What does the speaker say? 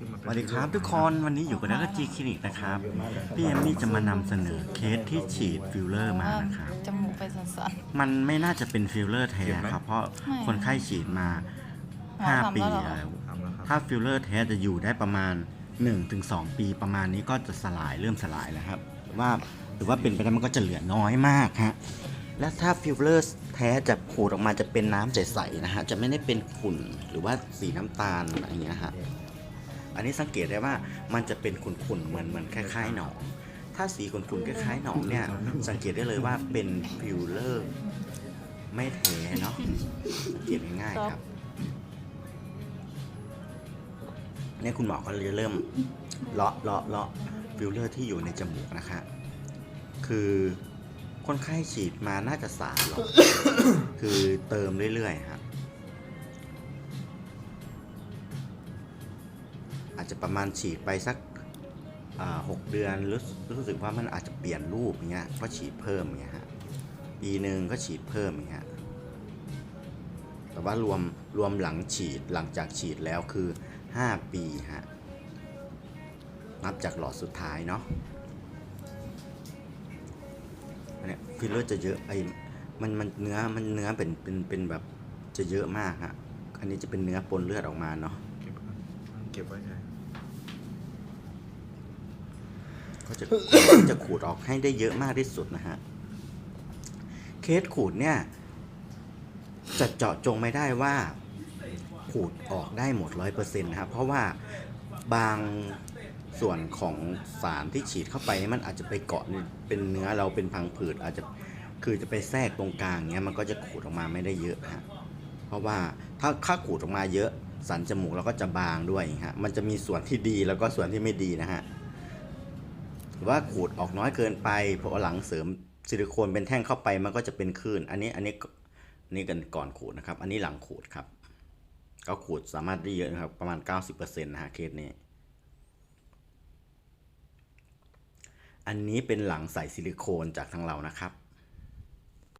ที่มันสเป็นวัสดีครับทุกคนวันนี้อยู่กับนักจีคลินิกนะครับ พี่เอมมี่จะมานำเสนอเคสที่ฉีดฟิลเลอร์มานะครับจมูกไปสันมันไม่น่าจะเป็นฟิลเลอร์แท้ครับ เพราะไม่คนไข้ฉีดมาหมอทำ5ปีแล้วเหรอแล้วทำแล้วครับถ้าฟิลเลอร์แท้จะอยู่ได้ประมาณ 1-2 ปีประมาณนี้ก็จะสลายเริ่มสลายแล้วครับหรือว่าหรือว่าเป็นไปได้มันก็จะเหลือน้อยมากฮะและถ้าฟิลเลอร์แท้จะขูดออกมาจะเป็นน้ำใสๆนะฮะจะไม่ได้เป็นขุ่นหรือว่าสีน้ำตาลอะไรอย่างเงี้ยฮะ อันนี้สังเกตได้ว่ามันจะเป็นขุ่นๆเหมือนเหมือนคล้ายๆหนอง ถ้าสีขุ่นๆคล้ายๆหนองเนี่ย สังเกตได้เลยว่าเป็นฟิลเลอร์ไม่แท้เนาะสังเกตง่ายๆครับเนี่ยคุณหมอก็เลยเริ่มเลาะเลาะเลาะฟิลเลอร์ที่อยู่ในจมูกนะคะ คือคนไข้ฉีดมาน่าจะสามหรอกคือเติมเรื่อยๆครับ อาจจะประมาณฉีดไปสักหกเดือนรู้รู้สึกว่ามันอาจจะเปลี่ยนรูปอย่างเงี้ยก็ฉีดเพิ่มอย่างเงี้ยฮะปีหนึ่งก็ฉีดเพิ่มอย่างเงี้ยแต่ว่ารวมรวมหลังฉีดหลังจากฉีดแล้วคือ 5 ปีฮะนับจากหลอดสุดท้ายเนาะอันเนี้ยฟิลเลอร์จะเยอะไอ้มันมันเนื้อมันเนื้อเป็นเป็นเป็นแบบจะเยอะมากฮะอันนี้จะเป็นเนื้อปนเลือดออกมาเนาะ เก็บไว้ไงก็จะ จะขูดออกให้ได้เยอะมากที่สุดนะฮะ เคสขูดเนี่ย จะเจาะจงไม่ได้ว่า ขูดออกได้หมดร้อยเปอร์เซ็นต์นะครับ เพราะว่าบางส่วนของสารที่ฉีดเข้าไปมันอาจจะไปเกาะเป็นเนื้อเราเป็นพังผืดอาจจะคือจะไปแทรกตรงกลางเนี้ยมันก็จะขูดออกมาไม่ได้เยอะฮะเพราะว่าถ้าถ้าขูดออกมาเยอะ สันจมูกเราก็จะบางด้วยฮะมันจะมีส่วนที่ดีแล้วก็ส่วนที่ไม่ดีนะฮะว่าขูดออกน้อยเกินไปพอหลังเสริมซิลิโคนเป็นแท่งเข้าไปมันก็จะเป็นคลื่น อันนี้อันนี้นนี้กันก่อนขูดนะครับ อันนี้หลังขูดครับ ก็ขูดสามารถได้เยอะนะครับ ประมาณ 90%นะฮะเคสนี้ อันนี้เป็นหลังใส่ซิลิโคนจากทางเรานะครับ